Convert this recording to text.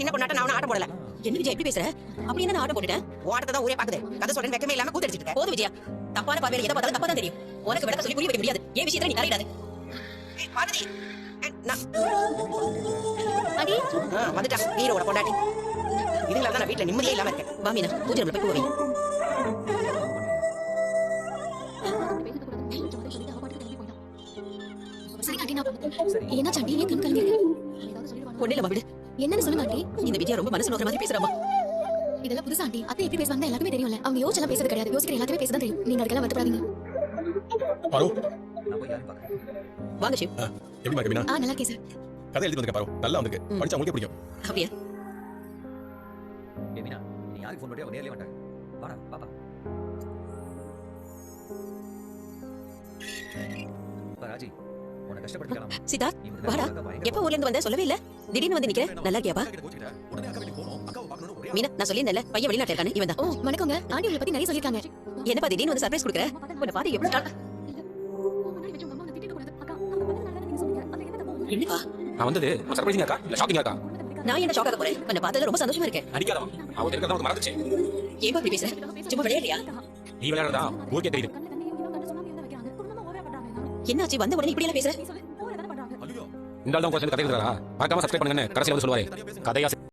சின்ன பொண்ணாட்ட நான் ஆட்டம் போடல. என்ன விஜயா இப்படி பேசுற? அப்படி என்ன ஆட்டம் போட்டுட்டேன். ஓட்டத்தை தான் ஊரே பாக்குது கதை சொல்றேன் வெக்கமே இல்லாம கூத்தடிச்சிட்டு இருக்க. போதும் விஜயா. தப்பான பார்வையில எதை பார்த்தாலும் தப்பா தான் தெரியும். உனக்கு விளக்க சொல்லி புரிய வைக்க முடியாது. என் விஷயத்துல நீ தலையிடாது? ஆ, வந்துட்டா. ஹீரோட பொண்டாட்டி. இதுங்களால தான் நான் வீட்டுல நிம்மதியே இல்லாம இருக்கேன். பூஜை போய் போவி என்ன சாண்டி? ஏன் கண் கலங்குறீங்க இல்ல விடு. என்னன்னு சொல்லுங்க ஆண்டி. இந்த விஜயா ரொம்ப மனசு நோக்கிற மாதிரி பேசுறாமா இதெல்லாம் புதுசா ஆண்டி. அத்தை எப்படி பேசுவாங்க எல்லாருக்குமே தெரியும்ல. அவங்க யோசிச்செல்லாம் பேசுறது கிடையாது. யோசிக்கிற எல்லாத்தையுமே பேசதான் தெரியும். நீங்க அதுக்கெல்லாம் வருத்தப்படாதீங்க. பாரு. நான் போய் யாரும் பார்க்கறேன் வாங்க சிவ் எப்படி மீனா? ஆ நல்லா இருக்கேன் சார். கதை எழுதி வந்திருக்க பாரு. நல்லா வந்திருக்கு. படிச்சா உங்களுக்கு பிடிக்கும். அப்படியா? ஏ மீனா நீ யாருக்கு ஃபோன் பண்ணியா நேர்லயே வந்துட்டாங்க. வாடா பாப்பா. ராஜி உன்னை கஷ்டப்படுத்திக்கலாம் சித்தார்த் வாடா. எப்ப ஊர்ல இருந்து வந்த? சொல்லவே இல்ல. திடீர்னு வந்து நிக்கிற? நல்லா இருக்கியாப்பா? மீனா நான் சொல்லியிருந்தேன்ல பையன் வெளிநாட்டுல இருக்கானு இவன் தான் ஓ வணக்கங்க. ஆண்டி உங்களை பத்தி நிறைய சொல்லிருக்காங்க என்னப்பா திடீர்னு வந்து சர்ப்ரைஸ் கொடுக்குற? உன்னை பார்த்து என்னப்பா? நான் வந்தது சர்ப்ரைசிங் இருக்கா? இல்ல ஷாக்கிங் இருக்கா? நான் என்ன ஷாக் ஆக போறேன்? உன்னை பார்த்ததுல ரொம்ப சந்தோஷமா இருக்கேன் நடிக்காதவா அவன் இருக்கிறதா உனக்கு மறந்துச்சு ஏன் இப்படி பேசுற? சும்மா விளையாடுறியா நீ விளையாடுறதா? ஊருக்கே தெரியுது. என்னாச்சு வந்த உடனே இப்படி எல்லாம் பேசுற? இந்த ஆள் தான் உட்காந்து கதை எழுதுறாரா மறக்காம சப்ஸ்கிரைப் பண்ணுங்கன்னு கடைசியில் வந்து சொல்லுவாரு. கதையா